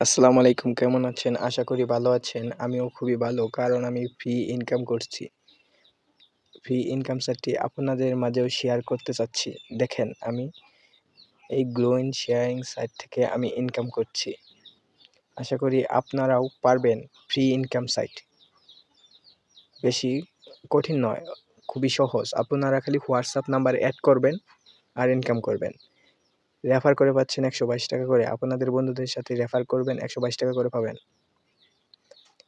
আসসালামু আলাইকুম, কেমন আছেন? আশা করি ভালো আছেন। আমিও খুবই ভালো, কারণ আমি ফ্রি ইনকাম করছি। ফ্রি ইনকাম সাইটটি আপনাদের মাঝেও শেয়ার করতে চাচ্ছি। দেখেন, আমি এই গ্লোইন শেয়ারিং সাইট থেকে আমি ইনকাম করছি। আশা করি আপনারাও পারবেন ফ্রি ইনকাম সাইট বেশি কঠিন নয়, খুবই সহজ। আপনারা খালি হোয়াটসঅ্যাপ নাম্বার অ্যাড করবেন আর ইনকাম করবেন। রেফার করে পাচ্ছেন একশো বাইশ টাকা করে। আপনাদের বন্ধুদের সাথে রেফার করবেন, একশো বাইশ টাকা করে পাবেন।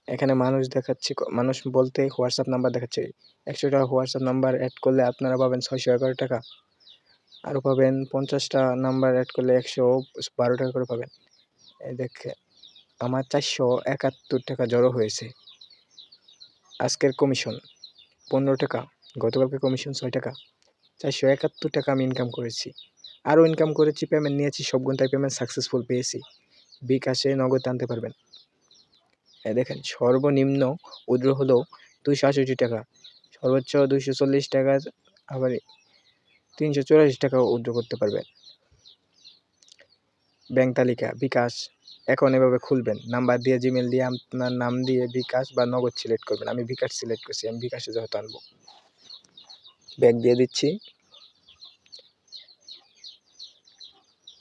এখানে মানুষ দেখাচ্ছে, মানুষ বলতে হোয়াটসঅ্যাপ নাম্বার দেখাচ্ছে। একশো টাকা হোয়াটসঅ্যাপ নাম্বার অ্যাড করলে আপনারা পাবেন ছয়শো এগারো টাকা। আরও পাবেন পঞ্চাশটা নাম্বার অ্যাড করলে একশো বারো টাকা করে পাবেন। দেখে, আমার চারশো একাত্তর টাকা জড়ো হয়েছে। আজকের কমিশন পনেরো টাকা, গতকালকে কমিশন ছয় টাকা। চারশো একাত্তর টাকা আমি ইনকাম করেছি। আরও ইনকাম করেছি পেমেন্ট নিয়েছি, সব ঘন্টায় পেমেন্ট সাকসেসফুল পেয়েছি। বিকাশে নগদ আনতে পারবেন। হ্যাঁ দেখেন, সর্বনিম্ন উদ্র হলো দুইশো আষট্টি টাকা। সর্বোচ্চ দুইশো চল্লিশ টাকা, আবার তিনশো চুরাশি টাকা উদ্র করতে পারবেন। ব্যাংক তালিকা, বিকাশ। এখন এভাবে খুলবেন। নাম্বার দিয়ে জিমেল দিয়ে, আপনার নাম দিয়ে বিকাশ বা নগদ সিলেক্ট করবেন। আমি বিকাশ সিলেক্ট করছি, আমি বিকাশে যেহেতু আনব। ব্যাগ দিয়ে দিচ্ছি।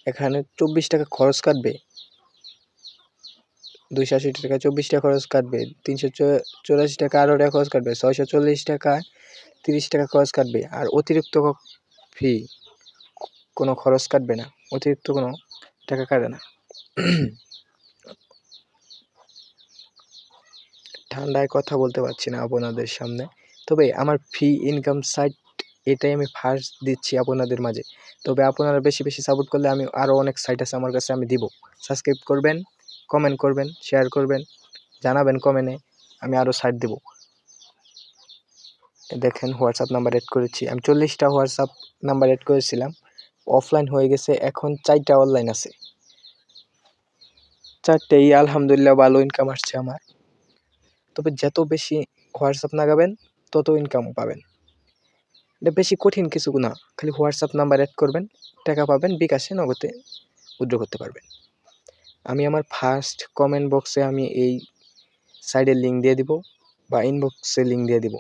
এখানে চব্বিশ টাকা খরচ কাটবে। দুইশো আশি টাকা, চব্বিশ টাকা খরচ কাটবে। তিনশো চুরাশি টাকা আরও টাকা খরচ কাটবে। ছয়শো চল্লিশ টাকা, তিরিশ টাকা খরচ কাটবে। আর অতিরিক্ত ফি কোনো খরচ কাটবে না। অতিরিক্ত কোনো টাকা কাটে না। ঠান্ডায় কথা বলতে পারছি না আপনাদের সামনে। তবে আমার ফি ইনকাম সাইট এটাই আমি ফার্স্ট দিচ্ছি আপনাদের মাঝে। তবে আপনারা বেশি বেশি সাপোর্ট করলে আমি আরও অনেক সাইট আছে আমার কাছে আমি দিব। সাবস্ক্রাইব করবেন কমেন্ট করবেন শেয়ার করবেন, জানাবেন কমেন্টে আমি আরও সাইট দেব। দেখেন হোয়াটসঅ্যাপ নাম্বার অ্যাড করেছি। আমি চল্লিশটা হোয়াটসঅ্যাপ নাম্বার অ্যাড করেছিলাম। অফলাইন হয়ে গেছে, এখন চারটা অনলাইন আছে। চারটেই আলহামদুলিল্লাহ ভালো ইনকাম আসছে আমার। তবে যত বেশি হোয়াটসঅ্যাপ লাগাবেন, তত ইনকাম পাবেন। এটা বেশি কঠিন কিছু না। খালি হোয়াটসঅ্যাপ নাম্বার অ্যাড করবেন, টাকা পাবেন, বিকাশে, নগদে উইথড্র করতে পারবেন। আমি আমার ফার্স্ট কমেন্ট বক্সে আমি এই সাইডের লিঙ্ক দিয়ে দিব বা ইনবক্সে লিঙ্ক দিয়ে দিব।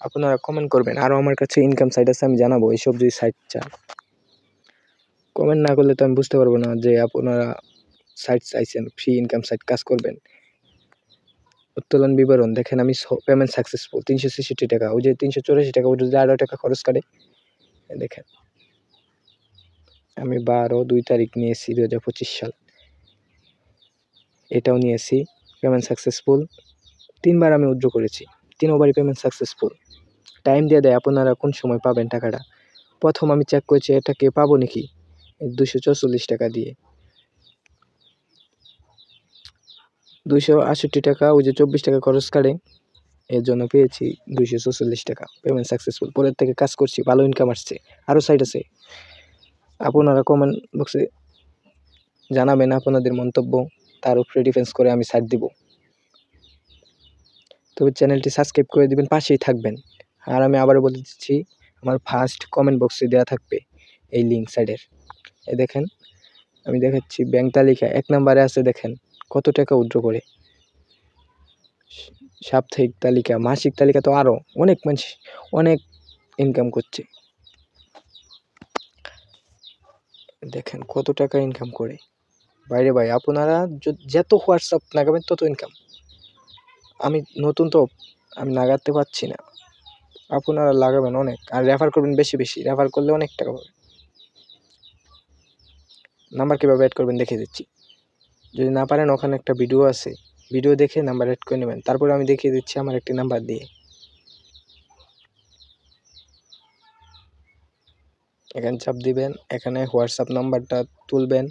আপনারা কমেন্ট করবেন আরও আমার কাছে ইনকাম সাইট আছে, আমি জানাব এইসব যদি সাইট চান কমেন্ট না করলে তো আমি বুঝতে পারব না যে আপনারা সাইট চাইছেন ফ্রি ইনকাম সাইট কাজ করবেন। উত্তোলন বিবরণ, দেখেন আমি পেমেন্ট সাকসেসফুল তিনশো ছেষট্টি টাকা, ওই যে তিনশো চৌরাশি টাকা ওই যদি আরও টাকা খরচ করে দেখেন। আমি বারো দুই তারিখ নিয়েছি দু হাজার পঁচিশ সাল। এটাও নিয়েছি পেমেন্ট সাকসেসফুল তিনবার আমি উইথড্র করেছি, তিনবারই পেমেন্ট সাকসেসফুল টাইম দিয়ে দেয় আপনারা কোন সময় পাবেন টাকাটা। প্রথম আমি চেক করেছি এটাকে পাবো নাকি? দুশো চৌচল্লিশ টাকা দিয়ে। দুইশো আষট্টি টাকা, ওই যে চব্বিশ টাকা খরচ কাটে এর জন্য পেয়েছি দুইশো টাকা। পেমেন্ট সাকসেসফুল পরের থেকে কাজ করছি, ভালো ইনকাম আসছে। আরও সাইট আছে। আপনারা কমেন্ট বক্সে জানাবেন আপনাদের মন্তব্য। তার উপরে ডিফেন্স করে আমি সাইট দিব। তবে চ্যানেলটি সাবস্ক্রাইব করে দিবেন, পাশেই থাকবেন। আর আমি আবারও বলে দিচ্ছি, আমার ফার্স্ট কমেন্ট বক্সে দেওয়া থাকবে এই লিঙ্ক সাইডের এ দেখেন, আমি দেখাচ্ছি ব্যাংক তালিকা এক নম্বরে আছে, দেখেন। কত টাকা উইথড্র করে? সাপ্তাহিক তালিকা, মাসিক তালিকা তো আরও অনেক মানুষ, অনেক ইনকাম করছে। দেখেন কত টাকা ইনকাম করে। বাইরে ভাই, আপনারা যত হোয়াটসঅ্যাপ লাগাবেন তত ইনকাম আমি নতুন তো, আমি লাগাতে পারছি না। আপনারা লাগাবেন অনেক, আর রেফার করবেন বেশি বেশি রেফার করলে অনেক টাকা পাবেন। নাম্বার কীভাবে অ্যাড করবেন দেখে দিচ্ছি। যদি না পারেন, ওখানে একটা ভিডিও আছে। ভিডিও দেখে নাম্বার অ্যাড করে নেবেন। তারপরে আমি দেখিয়ে দিচ্ছি আমার একটি নাম্বার দিয়ে। এখানে চাপ দিবেন, এখানে হোয়াটসঅ্যাপ নাম্বারটা তুলবেন।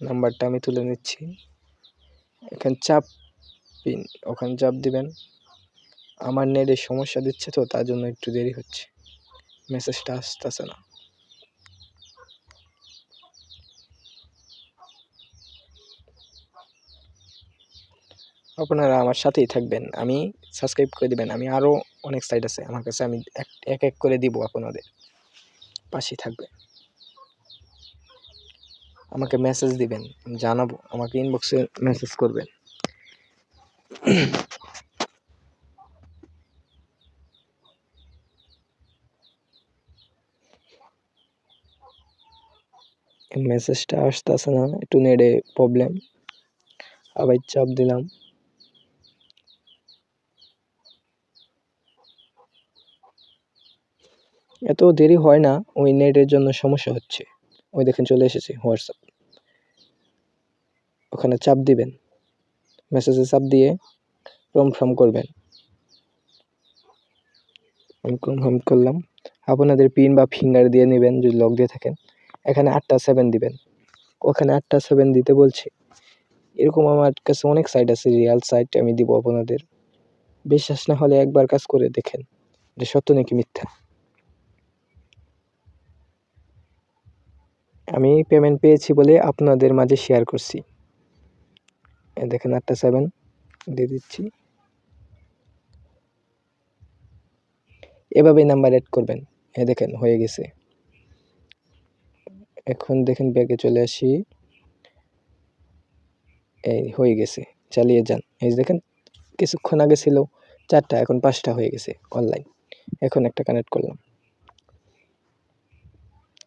নাম্বারটা আমি তুলে নিচ্ছি। এখানে চাপ পিন ওখানে চাপ দিবেন। আমার নেটে সমস্যা দিচ্ছে তো, তার জন্য একটু দেরি হচ্ছে। মেসেজটা আসতেছে না। আপনারা আমার সাথেই থাকবেন। আমি সাবস্ক্রাইব করে দিবেন। আমি আরও অনেক সাইট আছে আমার কাছে। আমি এক এক করে দিব আপনাদের। পাশে থাকবে আমাকে মেসেজ দিবেন। জানাব। আমাকে ইনবক্সে মেসেজ করবেন। মেসেজটা আসতেছে না, একটু নেটে প্রবলেম আবার চাপ দিলাম। এত দেরি হয় না, ওই নেটের জন্য সমস্যা হচ্ছে। ওই দেখেন চলে এসেছি হোয়াটসঅ্যাপ ওখানে চাপ দিবেন। মেসেজে চাপ দিয়ে কনফার্ম করবেন। আমি কনফার্ম করলাম। আপনাদের পিন বা ফিঙ্গার দিয়ে নেবেন, যদি লক দিয়ে থাকেন। এখানে আটটা সেভেন দিবেন। ওখানে আটটা সেভেন দিতে বলছে। এরকম আমার কাছে অনেক সাইট আছে রিয়াল সাইট আমি দিব আপনাদের। বিশ্বাস না হলে একবার কাজ করে দেখেন যে সত্য নাকি মিথ্যা। আমি পেমেন্ট পেয়েছি বলে আপনাদের মাঝে শেয়ার করছি। দেখেন আটটা সেভেন দিয়ে দিচ্ছি। এভাবেই নাম্বার অ্যাড করবেন। হ্যাঁ দেখেন হয়ে গেছে। এখন দেখেন ব্যাগে চলে আসি। এই হয়ে গেছে, চালিয়ে যান। এই দেখেন, কিছুক্ষণ আগে ছিল চারটা, এখন পাঁচটা হয়ে গেছে অনলাইন এখন একটা কানেক্ট করলাম।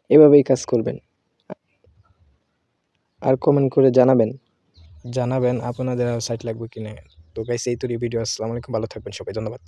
এভাবেই কাজ করবেন। আর কমেন্ট করে জানাবেন। জানাবেন, আপনাদের সাইট লাগবে কিনা। তো গাইস এই তো ভিডিও আসসালামু আলাইকুম, ভালো থাকবেন, সবাই ধন্যবাদ।